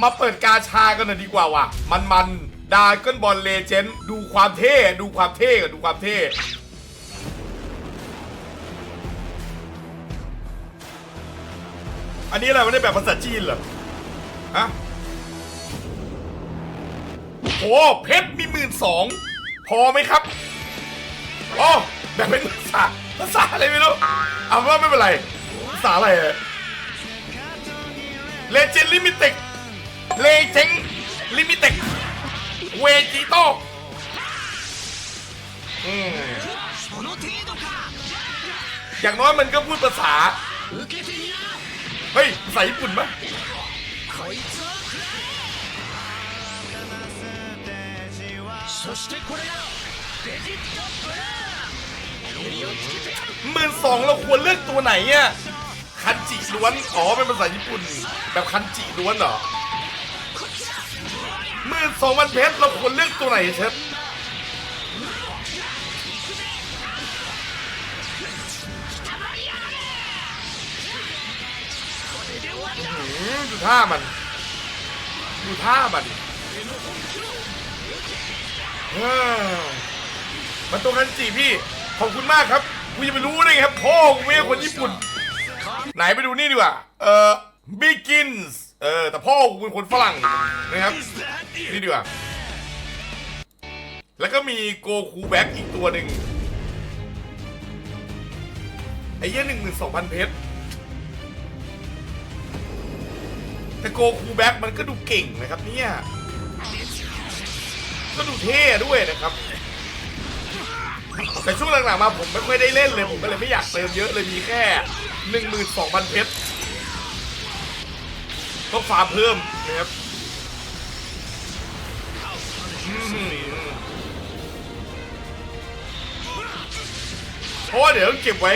มาเปิดกาชากันหน่อยดีกว่าว่ะ มันมันดาก้นบอลเลเจนด์ดูความเท่ ดูความเท่กับดูความเท่อันนี้อะไรไม่ได้แบบภาษาจีนเหรอฮะโอ้เพชรมีหมื่นสองพอไหมครับอ๋อแบบเป็นภาษาภาษาอะไรไม่รู้เอาว่าไม่เป็นไร ภาษาอะไรเลเจนลิมิเต็ด เลเจงลิมิเต็ดเวจิโตอย่างน้อยมันก็พูดภาษา เฮ้ยภาษาญี่ปุ่นปะหมื่นสองเราควรเลือกตัวไหนเนี่ยคันจิล้วน อ๋อ เป็นภาษาญี่ปุ่น แบบคันจิล้วนเหรอ หมื่นสองพันเพชรเราควรเลือกตัวไหนเชฟอื้อหือดูท่ามันดูท่ามันมันตัวคันจิพี่ ขอบคุณมากครับกูจะไปรู้ได้ไงครับพ่อกูไม่ใช่คนญี่ปุ่น ไหนไปดูนี่ดีกว่า เอ่อ begins เออ แต่พ่อกูเป็นคนฝรั่งนะครับนี่ดีกว่าแล้วก็มีโกคูแบ็กอีกตัวหนึ่งไอ้เหี้ยหนึ่งหมื่นสองพันเพชรแต่โกคูแบ็กมันก็ดูเก่งนะครับเนี่ยก็ดูเท่ด้วยนะครับแต่ช่วงหลังๆมาผมไม่ค่อยได้เล่นเลย ผมก็เลยไม่อยากเติมเยอะเลยมีแค่หนึ่งหมื่นสองพันเพชร ต้องฟาร์มเพิ่มนะครับเพราะว่าเดี๋ยวต้องเก็บไว้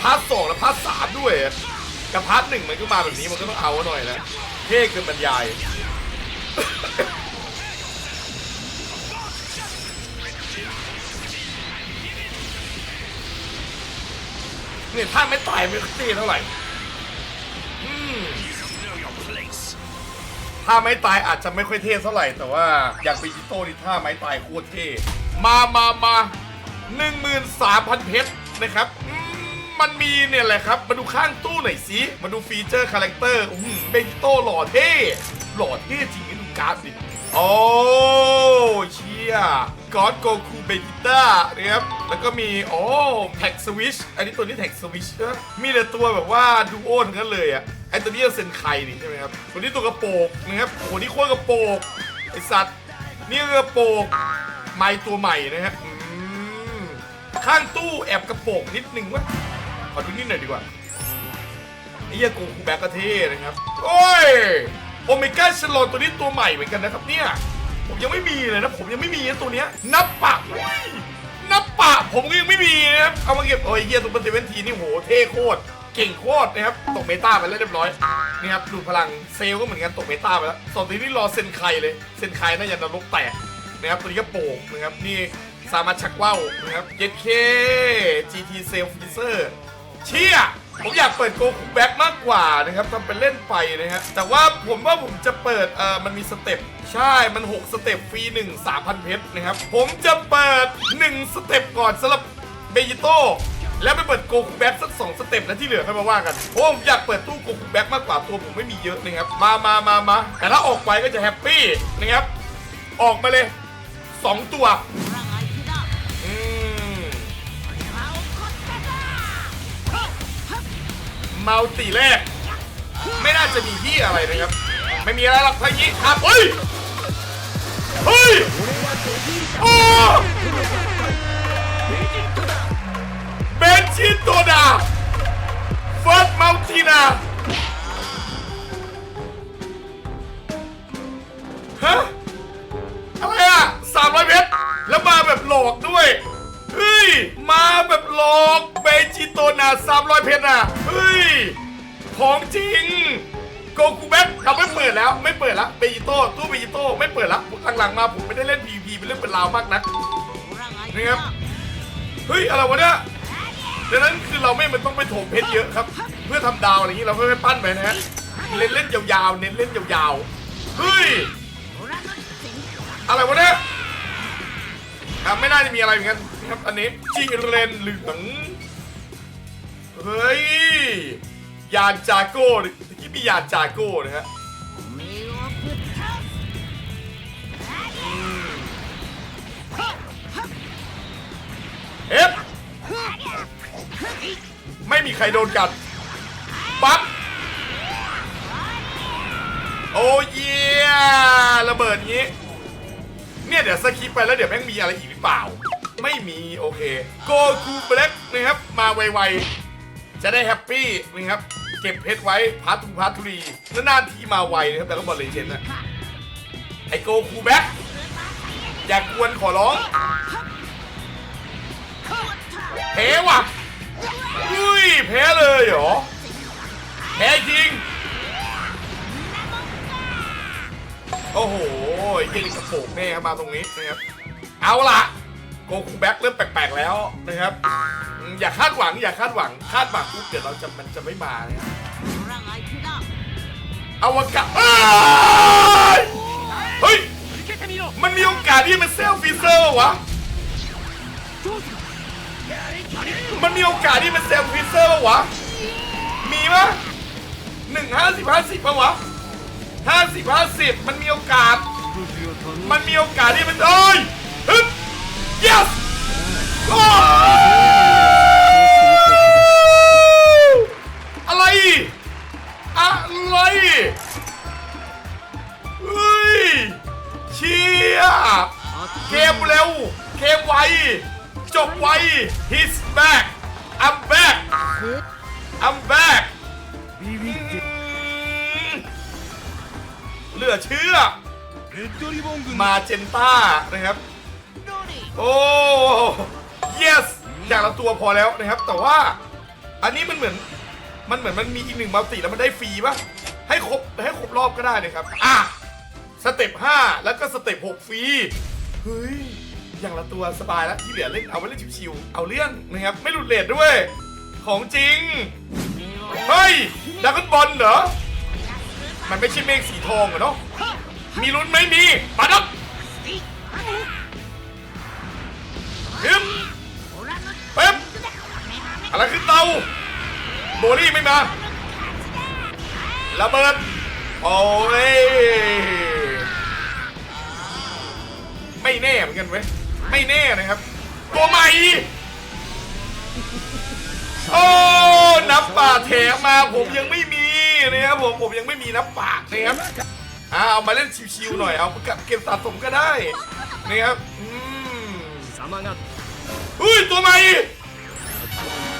พาร์ทสองและพาร์ทสามด้วยอะแต่พาร์ทหนึ่งมันก็มาแบบนี้มันก็ต้องเอาหน่อยนะเท่เกินบรรยายเนี่ยถ้าไม่ตายไม่เท่เท่าไหร่ ถ้าไม่ตายอาจจะไม่ค่อยเท่เท่าไหร่ แต่ว่าอย่างปิจิโต้นี่ถ้าไม่ตายโคตรเท่มามามาหนึ่งหมื่นสามพันเพชรนะครับอืมมันมีเนี่ยแหละครับ มาดูข้างตู้หน่อยสิมาดูฟีเจอร์คาแรคเตอร์อืมเบจิโต้หล่อเท่ หล่อเท่จริงไอ้ดูการ์ดดิโอ้เชี่ยกอดโกคูเบจิต้านะครับ แล้วก็มีโอ้แท็กสวิชอันนี้ตัวนี้แท็กสวิชมีแต่ตัวแบบว่าดูโอทั้งนั้นเลยอะ ไอตัวนี้เซนไคนี่ใช่ไหมครับตัวนี้ตัวกระโปงนะครับโอ้โหนี่โคตรกระโปงไอสัตว์นี่กระโปรงไม้ตัวใหม่นะครับอืมข้างตู้แอบกระโปงนิดนึงวะขอดูนิดหน่อยดีกว่าไอ้เหี้ยโกคูแบ็กก็เทนะครับ โอ้ยโอเมก้าชลอนตัวนี้ตัวใหม่เหมือนกันนะครับเนี่ยผมยังไม่มีเลยนะ ผมยังไม่มีตัวเนี้ยนับปะนับปะผมก็ยังไม่มีนะครับเอามาเก็บโอ้ยเหี้ยตัวเป็นเซเว่นทีนี่โหเท่โคตร เก่งโคตรนะครับตกเมตาไปแล้วเรียบร้อยนี่ครับดูพลังเซลก็เหมือนกันตกเมตาไปแล้วสองตัวนี้รอเซนไคเลยเซนไคน่าจะนรกแตกนะครับตัวนี้ก็โป่งนะครับนี่สามารถชักว่าวนะครับเ k GT s a l Freezer เชี่ยผมอยากเปิดโกคูแบ็กมากกว่านะครับทำเป็นเล่นไปนะฮะแต่ว่าผมว่าผมจะเปิดเอ่อมันมีสเต็ปใช่มัน 6 สเต็ปฟรี1 3,000 เพชรนะครับ ผมจะเปิด 1 สเต็ปก่อนสำหรับเบจิโต้ แล้วไปเปิดโกคุแบ็กสักสองสเต็ปแล้วที่เหลือค่อยมาว่ากันโอ้ผมอยากเปิดตู้โกคุแบ็กมากกว่าตัวผมไม่มีเยอะนะครับมามามามาแต่ถ้าออกไปก็จะแฮปปี้นะครับออกมาเลย 2 ตัวเมาตีแรก ไม่น่าจะมีที่อะไรนะครับ ไม่มีอะไรหรอกพายิครับเฮ้ย เฮ้ย โอ้ Vencito da Fort Mautina ฮะ อะไรอะสามร้อยเมตร แล้วมาแบบหลอกด้วย เฮ้ย มาแบบหลอกเบจิโตนะสามร้อยเพชรอะ เฮ้ย ของจริงโกคูแบ็คเราไม่เปิดแล้ว ไม่เปิดละเบจิโต้ตู้เบจิโต้ไม่เปิดละหลังๆมาผมไม่ได้เล่นพีพีเป็นเรื่องเป็นราวมากนักนะครับ เฮ้ย อะไรวะเนี่ย ดังนั้นคือเราไม่มันต้องไปโถมเพชรเยอะครับ เพื่อทำดาวอะไรอย่างนี้เราค่อยๆปั้นไปนะฮะเล่นเล่นยาวๆเน้นเล่นยาวๆเฮ้ยอะไรวะเนี่ยครับไม่น่าจะมีอะไรเหมือนกันครับอันนี้จิเรนเหลืองเฮ้ยยานจาก้ดิเมื่มียานจาก้นะฮะเอฟ ไม่มีใครโดนกัดปั๊บโอ้เยี่ยระเบิดงี้ เนี่ยเดี๋ยวสคิปไปแล้วเดี๋ยวแม่งมีอะไรอีกหรือเปล่า ไม่มีโอเคโกคูเบล็กนะครับ มาไวๆ จะได้แฮปปี้นะครับ เก็บเพชรไว้พาร์ททูพาร์ททรีนานๆที่มาไวนะครับแต่ก็บอลเลเจนนะไอโกคูแบ็กอย่ากวนขอร้องแพ้ว่ะ อุ้ยแพ้เลยเหรอ แพ้จริง โอ้โหยี่ลิกระโปงแน่มาตรงนี้นะครับ เอาละโกคูแบ็กเริ่มแปลกๆแล้วนะครับ อย่าคาดหวัง อย่าคาดหวัง คาดหวังปุ๊บเดี๋ยวเราจะมันจะไม่มานะครับอวกาศเฮ้ย มันมีโอกาสที่มันเซลฟีเซอร์วะ มันมีโอกาสที่มันเซลฟิเซอร์ปะวะ มีปะหนึ่งห้าสิบห้าสิบปะวะห้าสิบห้าสิบมันมีโอกาส มันมีโอกาสที่มันเอ้ยฮึบ yes โอ้ ลือเชื่อ มาเจนต้านะครับ โอ้ yes อย่างละตัวพอแล้วนะครับ แต่ว่าอันนี้มันเหมือนมันเหมือนมันมีอีกหนึ่งมัลติแล้วมันได้ฟรีปะให้ครบให้ครบรอบก็ได้นะครับ อะ สเต็ป5แล้วก็สเต็ป6ฟรี เฮ้ย อย่างละตัวสบายแล้วที่เหลือเล่นเอาไว้เล่นชิวๆเอาเรื่องนะครับ ไม่หลุดเลทด้วย ของจริง เฮ้ยดักบอลเหรอ มันไม่ใช่เมฆสีทองเหรอเนาะมีลุ้นไหมมีมาดับฮึมเป๊บอะไรขึ้นเตาโบลี่ไม่มาระเบิดโอ้ยไม่แน่เหมือนกันเว้ยไม่แน่นะครับ ตัวใหม่โอ้นับป่าแถมมาผมยังไม่มี นะครับผมผมยังไม่มีน้ำปากนะครับอ่าเอามาเล่นชิวๆหน่อยเอากับเก็บสะสมก็ได้นะครับอืมอุ้ยตัวใหม่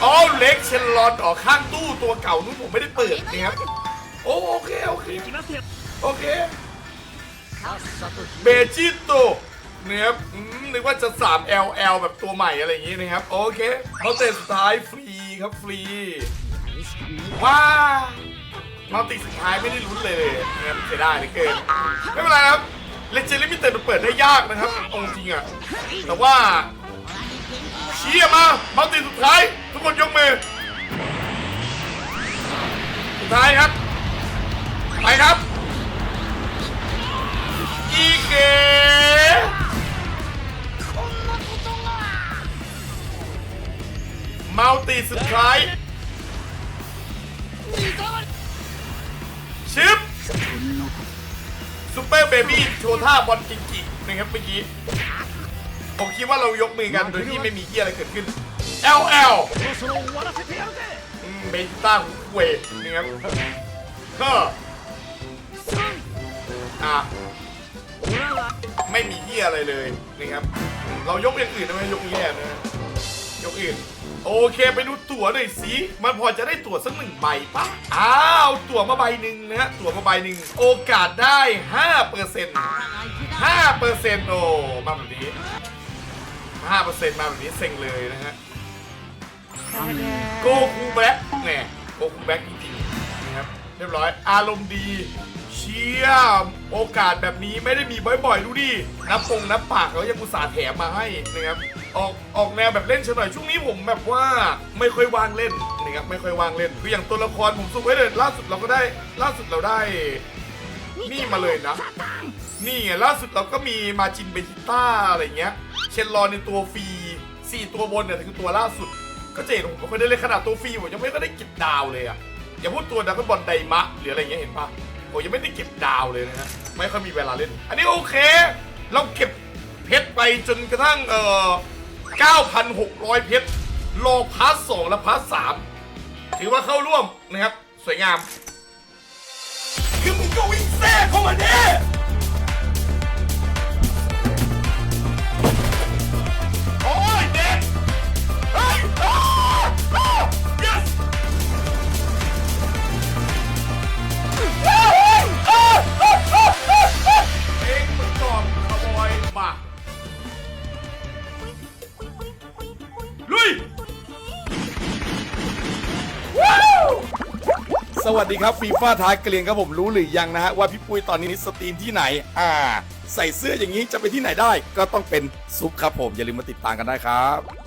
อ๋อเล็กเชนลอนออข้างตู้ตัวเก่านู้นผมไม่ได้เปิดนะครับโอเคโอเคโอเคเบจิโตนะครับนึกว่าจะ 3 LL แบบตัวใหม่อะไรอย่างงี้นะครับ โอเคเขาเตะสุดท้ายฟรีครับฟรีว้า มาติสุดท้ายไม่ได้ลุ้นเลยนะครับเสียดายเหลือเกินไม่เป็นไรครับเลเจนด์ลิมิเต็ดมันเปิดได้ยากนะครับอาจริงอะแต่ว่าเชียมามาติสุดท้าย ทุกคนยกมือสุดท้ายครับ ไปครับอีเกมัลติสุดท้าย ชว์ท่าบอลจริงๆนะครับเมื่อกี้ผมคิดว่าเรายกมือกันโดยที่ไม่มีเกียอะไรเกิดขึ้น LL เมจิต้าเวทนะครับเฮ้ออะไม่มีเกียอะไรเลยนะครับเรายกอย่างอื่นได้ไหมยกนี้แน่นะยกอื่น โอเคไปดูตั๋วหน่อยสิมันพอจะได้ตั๋วสักหนึ่งใบปะอ้าวตั๋วมาใบหนึ่งนะฮะตั๋วมาใบหนึ่งโอกาสได้ห้าเปอร์เซ็นต์ห้าเปอร์เซ็นต์โอ้มาแบบนี้ห้าเปอร์เซ็นต์มาแบบนี้เซ็งเลยนะฮะโกคูแบ็คเนี่ยโกคูแบ็คจริงๆนะครับเรียบร้อยอารมณ์ดี ชียโอกาสแบบนี้ไม่ได้มีบ่อยๆ ดูดิ นับปงนับปากเขายังอุตส่าห์แถมมาให้นะครับ ออกออกแนวแบบเล่นเฉยหน่อยช่วงนี้ผมแบบว่าไม่ค่อยว่างเล่นนะครับไม่ค่อยว่างเล่น คืออย่างตัวละครผมสุ่มไว้เลยล่าสุดเราก็ได้ล่าสุดเราได้ นี่มาเลยนะ นี่ไงล่าสุดเราก็มีมาจินเบจิต้าอะไรเงี้ย เชนรอนในตัวฟรีสี่ตัวบนเนี่ยคือตัวล่าสุด ก็เจนผมไม่ค่อยได้เล่นขนาดตัวฟรีผมยังไม่ก็ได้เก็บดาวเลยอะอย่าพูดตัวดักบอลไดมะหรืออะไรเงี้ยเห็นปะ ผมยังไม่ได้เก็บดาวเลยนะฮะไม่ค่อยมีเวลาเล่น อันนี้โอเค เราเก็บเพชรไปจนกระทั่งเอ่อ9,600 เพชรรอพาร์ทสองและพาร์ทสามถือว่าเข้าร่วมนะครับ สวยงาม คือมึงก็วิ่งแทรกเข้ามาแสวัสดีครับฟีฟ่าท้ายเกลียงครับผมรู้หรือยังนะฮะว่าพี่ปุ้ยตอนนี้สตรีมที่ไหน อ่า ใส่เสื้ออย่างนี้จะไปที่ไหนได้ ก็ต้องเป็นซุปครับผมอย่าลืมมาติดตามกันได้ครับ